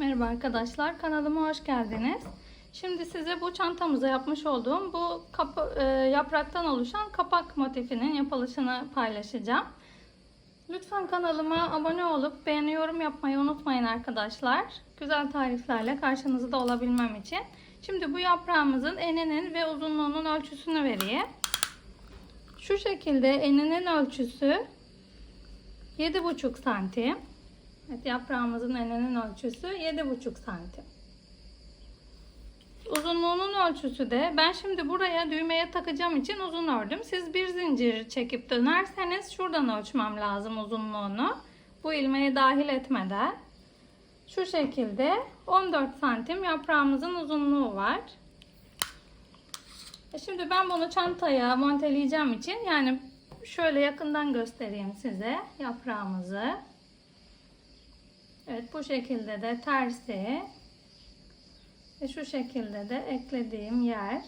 Merhaba arkadaşlar, kanalıma hoş geldiniz. Şimdi size bu çantamıza yapmış olduğum bu kapa- e, yapraktan oluşan kapak motifinin yapılışını paylaşacağım. Lütfen kanalıma abone olup beğeni yorum yapmayı unutmayın arkadaşlar. Güzel tariflerle karşınızda olabilmem için. Şimdi bu yaprağımızın eninin ve uzunluğunun ölçüsünü vereyim. Şu şekilde eninin ölçüsü 7,5 santim. Evet, yaprağımızın eninin ölçüsü 7,5 santim. Uzunluğunun ölçüsü de ben şimdi buraya düğmeye takacağım için uzun ördüm. Siz bir zincir çekip dönerseniz şuradan ölçmem lazım uzunluğunu. Bu ilmeği dahil etmeden. Şu şekilde 14 santim yaprağımızın uzunluğu var. E Şimdi ben bunu çantaya monteleyeceğim için yani şöyle yakından göstereyim size yaprağımızı. Evet bu şekilde de tersi ve şu şekilde de eklediğim yer.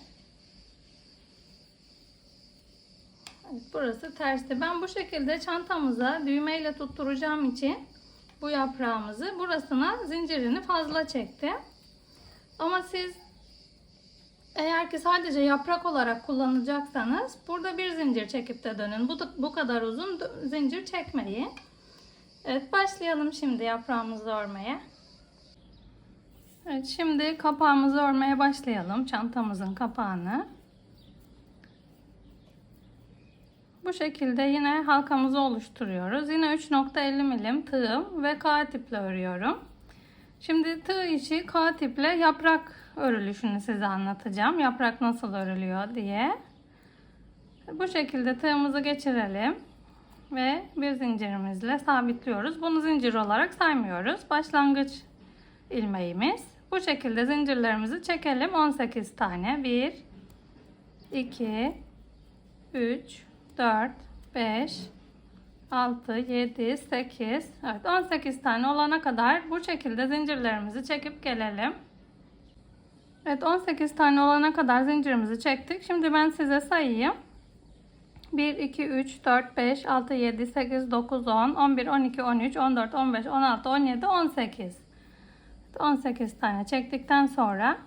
Evet, burası tersi. Ben bu şekilde çantamıza düğmeyle tutturacağım için bu yaprağımızı burasına zincirini fazla çektim. Ama siz eğer ki sadece yaprak olarak kullanacaksanız burada bir zincir çekip de dönün. Bu, bu kadar uzun zincir çekmeyin. Evet başlayalım şimdi yaprağımızı örmeye. Evet şimdi kapağımızı örmeye başlayalım. Çantamızın kapağını. Bu şekilde yine halkamızı oluşturuyoruz. Yine 3.50 milim tığım ve K tiple örüyorum. Şimdi tığ içi K tiple yaprak örülüşünü size anlatacağım. Yaprak nasıl örülüyor diye. Bu şekilde tığımızı geçirelim ve bir zincirimizle sabitliyoruz. Bunu zincir olarak saymıyoruz. Başlangıç ilmeğimiz. Bu şekilde zincirlerimizi çekelim. 18 tane. 1 2 3 4 5 6 7 8 Evet 18 tane olana kadar bu şekilde zincirlerimizi çekip gelelim. Evet 18 tane olana kadar zincirimizi çektik. Şimdi ben size sayayım. 1, 2, 3, 4, 5, 6, 7, 8, 9, 10, 11, 12, 13, 14, 15, 16, 17, 18. 18 tane çektikten sonra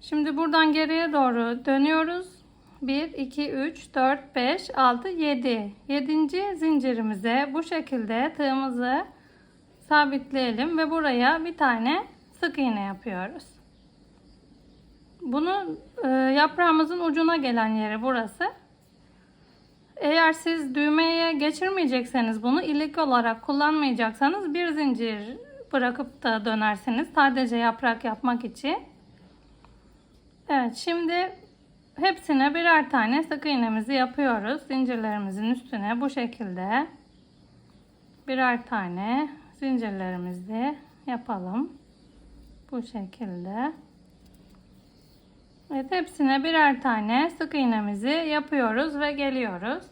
şimdi buradan geriye doğru dönüyoruz. 1, 2, 3, 4, 5, 6, 7. 7. zincirimize bu şekilde tığımızı sabitleyelim ve buraya bir tane sık iğne yapıyoruz. Bunu e, yaprağımızın ucuna gelen yeri burası. Eğer siz düğmeye geçirmeyecekseniz bunu ilik olarak kullanmayacaksanız bir zincir bırakıp da dönersiniz. Sadece yaprak yapmak için. Evet şimdi hepsine birer tane sık iğnemizi yapıyoruz. Zincirlerimizin üstüne bu şekilde birer tane zincirlerimizi yapalım. Bu şekilde. Evet hepsine birer tane sık iğnemizi yapıyoruz ve geliyoruz.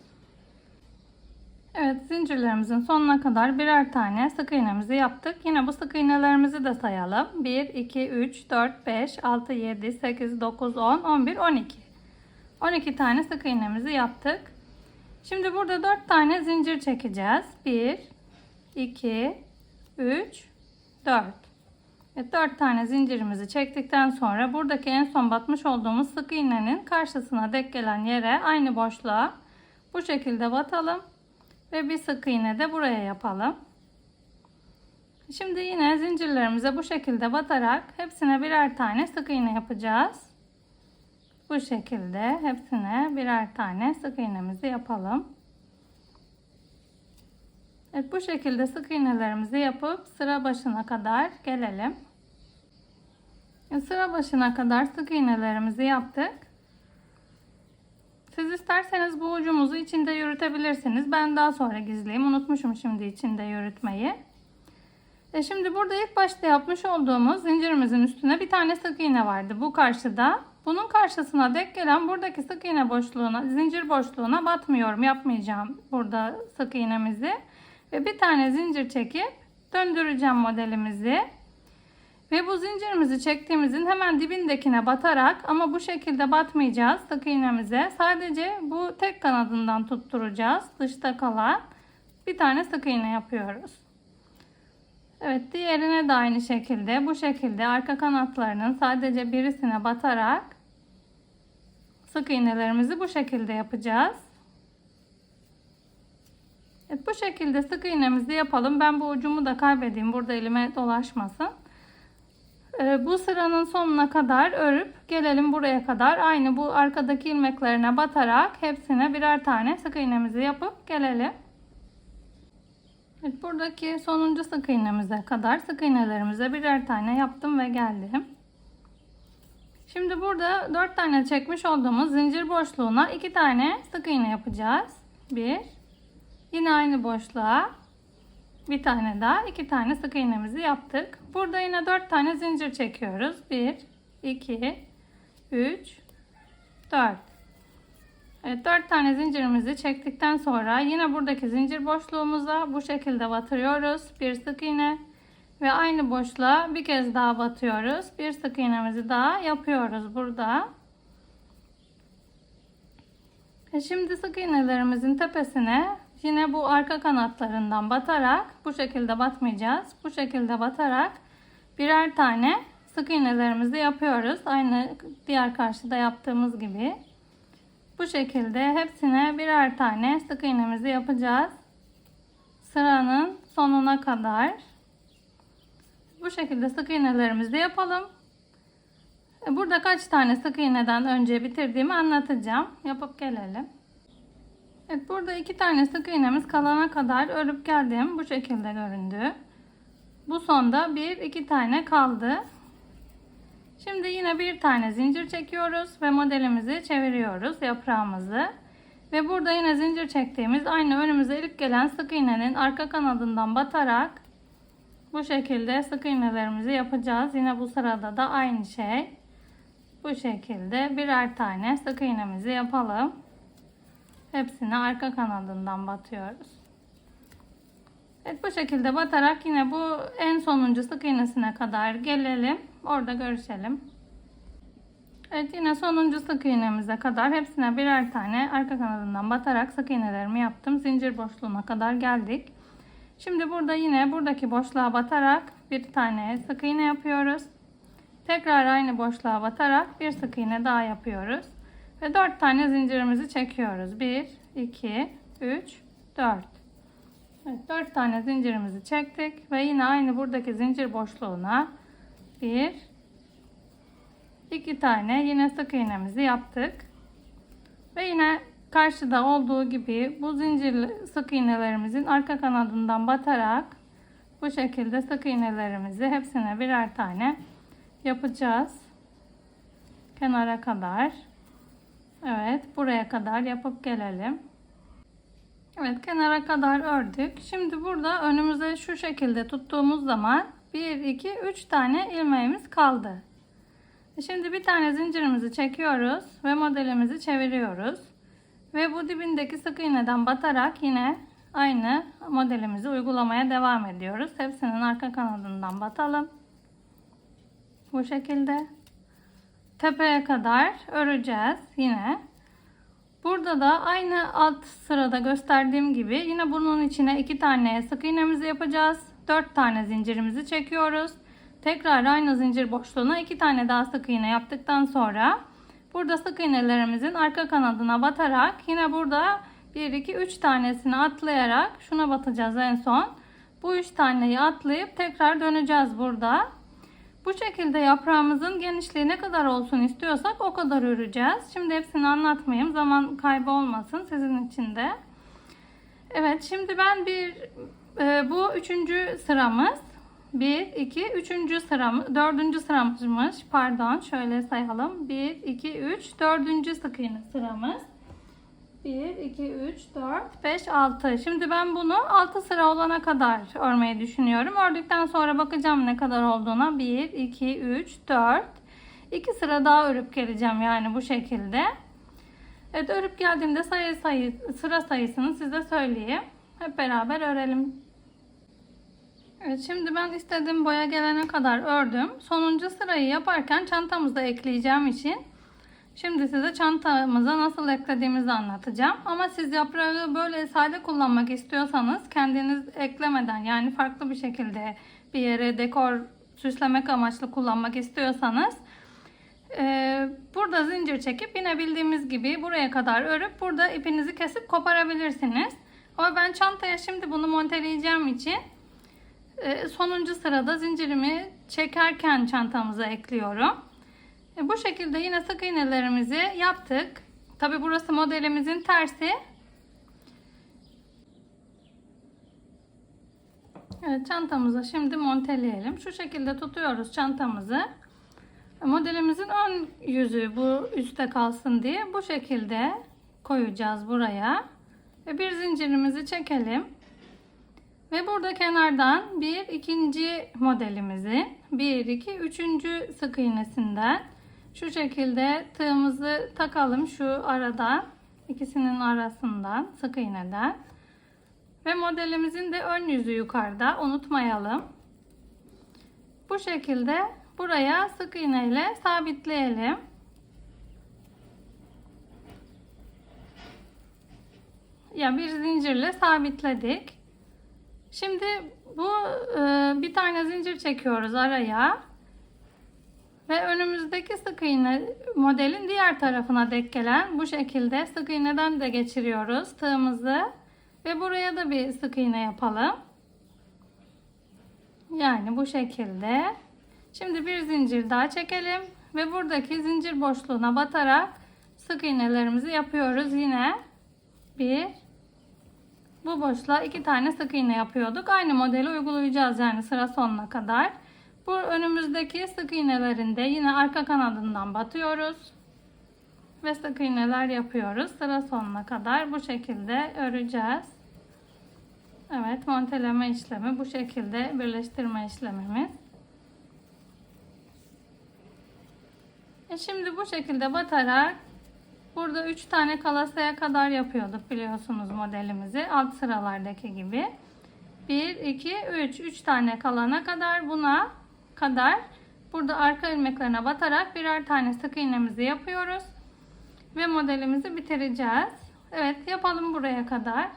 Evet zincirlerimizin sonuna kadar birer tane sık iğnemizi yaptık. Yine bu sık iğnelerimizi de sayalım. 1, 2, 3, 4, 5, 6, 7, 8, 9, 10, 11, 12. 12 tane sık iğnemizi yaptık. Şimdi burada 4 tane zincir çekeceğiz. 1, 2, 3, 4. Evet, 4 tane zincirimizi çektikten sonra buradaki en son batmış olduğumuz sık iğnenin karşısına dek gelen yere aynı boşluğa bu şekilde batalım ve bir sık iğne de buraya yapalım. Şimdi yine zincirlerimize bu şekilde batarak hepsine birer tane sık iğne yapacağız. Bu şekilde hepsine birer tane sık iğnemizi yapalım. Evet bu şekilde sık iğnelerimizi yapıp sıra başına kadar gelelim. Sıra başına kadar sık iğnelerimizi yaptık. Siz isterseniz bu ucumuzu içinde yürütebilirsiniz. Ben daha sonra gizleyeyim. Unutmuşum şimdi içinde yürütmeyi. E şimdi burada ilk başta yapmış olduğumuz zincirimizin üstüne bir tane sık iğne vardı. Bu karşıda. Bunun karşısına dek gelen buradaki sık iğne boşluğuna, zincir boşluğuna batmıyorum. Yapmayacağım burada sık iğnemizi. Ve bir tane zincir çekip döndüreceğim modelimizi. Ve bu zincirimizi çektiğimizin hemen dibindekine batarak ama bu şekilde batmayacağız sık iğnemize. Sadece bu tek kanadından tutturacağız. Dışta kalan bir tane sık iğne yapıyoruz. Evet diğerine de aynı şekilde bu şekilde arka kanatlarının sadece birisine batarak sık iğnelerimizi bu şekilde yapacağız. Evet, bu şekilde sık iğnemizi yapalım. Ben bu ucumu da kaybedeyim. Burada elime dolaşmasın. Ee, bu sıranın sonuna kadar örüp gelelim buraya kadar. Aynı bu arkadaki ilmeklerine batarak hepsine birer tane sık iğnemizi yapıp gelelim. Evet, buradaki sonuncu sık iğnemize kadar sık iğnelerimize birer tane yaptım ve geldim. Şimdi burada 4 tane çekmiş olduğumuz zincir boşluğuna 2 tane sık iğne yapacağız. 1 Yine aynı boşluğa bir tane daha iki tane sık iğnemizi yaptık. Burada yine 4 tane zincir çekiyoruz. 1 2 3 4 Evet 4 tane zincirimizi çektikten sonra yine buradaki zincir boşluğumuza bu şekilde batırıyoruz. Bir sık iğne ve aynı boşluğa bir kez daha batıyoruz. Bir sık iğnemizi daha yapıyoruz burada. E şimdi sık iğnelerimizin tepesine yine bu arka kanatlarından batarak bu şekilde batmayacağız. Bu şekilde batarak birer tane sık iğnelerimizi yapıyoruz. Aynı diğer karşıda yaptığımız gibi. Bu şekilde hepsine birer tane sık iğnemizi yapacağız. Sıranın sonuna kadar. Bu şekilde sık iğnelerimizi yapalım. Burada kaç tane sık iğneden önce bitirdiğimi anlatacağım. Yapıp gelelim. Evet burada iki tane sık iğnemiz kalana kadar örüp geldim. Bu şekilde göründü. Bu sonda bir iki tane kaldı. Şimdi yine bir tane zincir çekiyoruz ve modelimizi çeviriyoruz yaprağımızı. Ve burada yine zincir çektiğimiz aynı önümüze ilk gelen sık iğnenin arka kanadından batarak bu şekilde sık iğnelerimizi yapacağız. Yine bu sırada da aynı şey. Bu şekilde birer tane sık iğnemizi yapalım. Hepsini arka kanadından batıyoruz. Evet bu şekilde batarak yine bu en sonuncu sık iğnesine kadar gelelim. Orada görüşelim. Evet yine sonuncu sık iğnemize kadar hepsine birer tane arka kanadından batarak sık iğnelerimi yaptım. Zincir boşluğuna kadar geldik. Şimdi burada yine buradaki boşluğa batarak bir tane sık iğne yapıyoruz. Tekrar aynı boşluğa batarak bir sık iğne daha yapıyoruz. Ve 4 tane zincirimizi çekiyoruz. 1, 2, 3, 4. Evet, 4 tane zincirimizi çektik. Ve yine aynı buradaki zincir boşluğuna 1, 2 tane yine sık iğnemizi yaptık. Ve yine karşıda olduğu gibi bu zincir sık iğnelerimizin arka kanadından batarak bu şekilde sık iğnelerimizi hepsine birer tane yapacağız. Kenara kadar. Evet buraya kadar yapıp gelelim. Evet kenara kadar ördük. Şimdi burada önümüze şu şekilde tuttuğumuz zaman 1, 2, 3 tane ilmeğimiz kaldı. Şimdi bir tane zincirimizi çekiyoruz ve modelimizi çeviriyoruz. Ve bu dibindeki sık iğneden batarak yine aynı modelimizi uygulamaya devam ediyoruz. Hepsinin arka kanadından batalım. Bu şekilde tepeye kadar öreceğiz yine. Burada da aynı alt sırada gösterdiğim gibi yine bunun içine iki tane sık iğnemizi yapacağız. Dört tane zincirimizi çekiyoruz. Tekrar aynı zincir boşluğuna iki tane daha sık iğne yaptıktan sonra burada sık iğnelerimizin arka kanadına batarak yine burada 1 2 3 tanesini atlayarak şuna batacağız en son. Bu 3 taneyi atlayıp tekrar döneceğiz burada. Bu şekilde yaprağımızın genişliği ne kadar olsun istiyorsak o kadar öreceğiz. Şimdi hepsini anlatmayayım. Zaman kaybı olmasın sizin için de. Evet şimdi ben bir e, bu üçüncü sıramız. 1, 2, 3. sıramız, 4. sıramızmış. Pardon şöyle sayalım. 1, 2, 3, 4. sık iğne sıramız. 1, 2, 3, 4, 5, 6. Şimdi ben bunu 6 sıra olana kadar örmeyi düşünüyorum. Ördükten sonra bakacağım ne kadar olduğuna. 1, 2, 3, 4. 2 sıra daha örüp geleceğim yani bu şekilde. Evet örüp geldiğimde sayı sayı sıra sayısını size söyleyeyim. Hep beraber örelim. Evet şimdi ben istediğim boya gelene kadar ördüm. Sonuncu sırayı yaparken çantamızda ekleyeceğim için Şimdi size çantamıza nasıl eklediğimizi anlatacağım. Ama siz yaprağı böyle sade kullanmak istiyorsanız kendiniz eklemeden yani farklı bir şekilde bir yere dekor süslemek amaçlı kullanmak istiyorsanız e, burada zincir çekip yine bildiğimiz gibi buraya kadar örüp burada ipinizi kesip koparabilirsiniz. Ama ben çantaya şimdi bunu monteleyeceğim için e, sonuncu sırada zincirimi çekerken çantamıza ekliyorum. E, bu şekilde yine sık iğnelerimizi yaptık. Tabi burası modelimizin tersi. Evet çantamıza şimdi monteleyelim. Şu şekilde tutuyoruz çantamızı. Modelimizin ön yüzü bu üstte kalsın diye bu şekilde koyacağız buraya. Ve bir zincirimizi çekelim. Ve burada kenardan bir ikinci modelimizin bir iki üçüncü sık iğnesinden şu şekilde tığımızı takalım şu aradan ikisinin arasından sık iğneden ve modelimizin de ön yüzü yukarıda unutmayalım. Bu şekilde buraya sık iğne ile sabitleyelim. Ya bir zincirle sabitledik. Şimdi bu e, bir tane zincir çekiyoruz araya. Ve önümüzdeki sık iğne modelin diğer tarafına denk gelen bu şekilde sık iğneden de geçiriyoruz tığımızı. Ve buraya da bir sık iğne yapalım. Yani bu şekilde. Şimdi bir zincir daha çekelim. Ve buradaki zincir boşluğuna batarak sık iğnelerimizi yapıyoruz. Yine bir bu boşluğa iki tane sık iğne yapıyorduk. Aynı modeli uygulayacağız yani sıra sonuna kadar. Bu önümüzdeki sık iğnelerinde yine arka kanadından batıyoruz. Ve sık iğneler yapıyoruz. Sıra sonuna kadar bu şekilde öreceğiz. Evet monteleme işlemi bu şekilde birleştirme işlemimiz. E şimdi bu şekilde batarak burada 3 tane kalasaya kadar yapıyorduk biliyorsunuz modelimizi alt sıralardaki gibi. 1, 2, 3. 3 tane kalana kadar buna kadar burada arka ilmeklerine batarak birer tane sık iğnemizi yapıyoruz. Ve modelimizi bitireceğiz. Evet yapalım buraya kadar.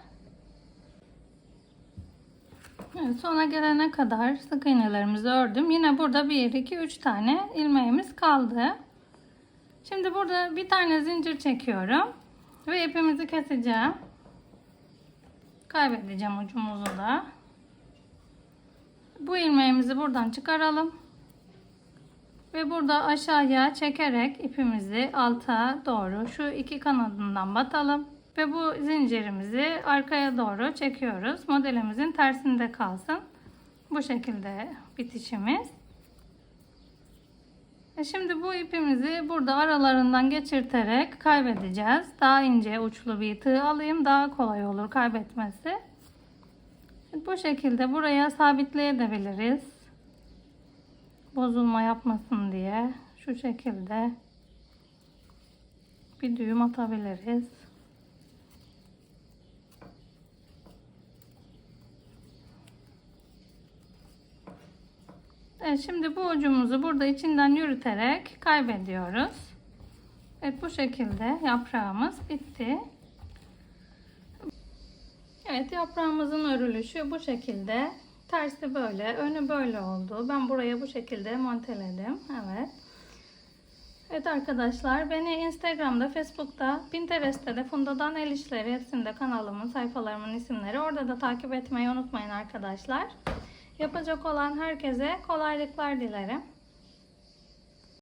Evet, sona gelene kadar sık iğnelerimizi ördüm. Yine burada 1, 2, 3 tane ilmeğimiz kaldı. Şimdi burada bir tane zincir çekiyorum. Ve ipimizi keseceğim. Kaybedeceğim ucumuzu da. Bu ilmeğimizi buradan çıkaralım. Ve burada aşağıya çekerek ipimizi alta doğru şu iki kanadından batalım. Ve bu zincirimizi arkaya doğru çekiyoruz. Modelimizin tersinde kalsın. Bu şekilde bitişimiz. E şimdi bu ipimizi burada aralarından geçirterek kaybedeceğiz. Daha ince uçlu bir tığ alayım. Daha kolay olur kaybetmesi. Bu şekilde buraya sabitleyebiliriz. Bozulma yapmasın diye şu şekilde bir düğüm atabiliriz. Evet şimdi bu ucumuzu burada içinden yürüterek kaybediyoruz. Evet bu şekilde yaprağımız bitti. Evet yaprağımızın örülüşü bu şekilde. Tersi böyle, önü böyle oldu. Ben buraya bu şekilde monteledim. Evet. Evet arkadaşlar beni Instagram'da, Facebook'ta, Pinterest'te de Funda'dan El İşleri hepsinde kanalımın, sayfalarımın isimleri. Orada da takip etmeyi unutmayın arkadaşlar. Yapacak olan herkese kolaylıklar dilerim.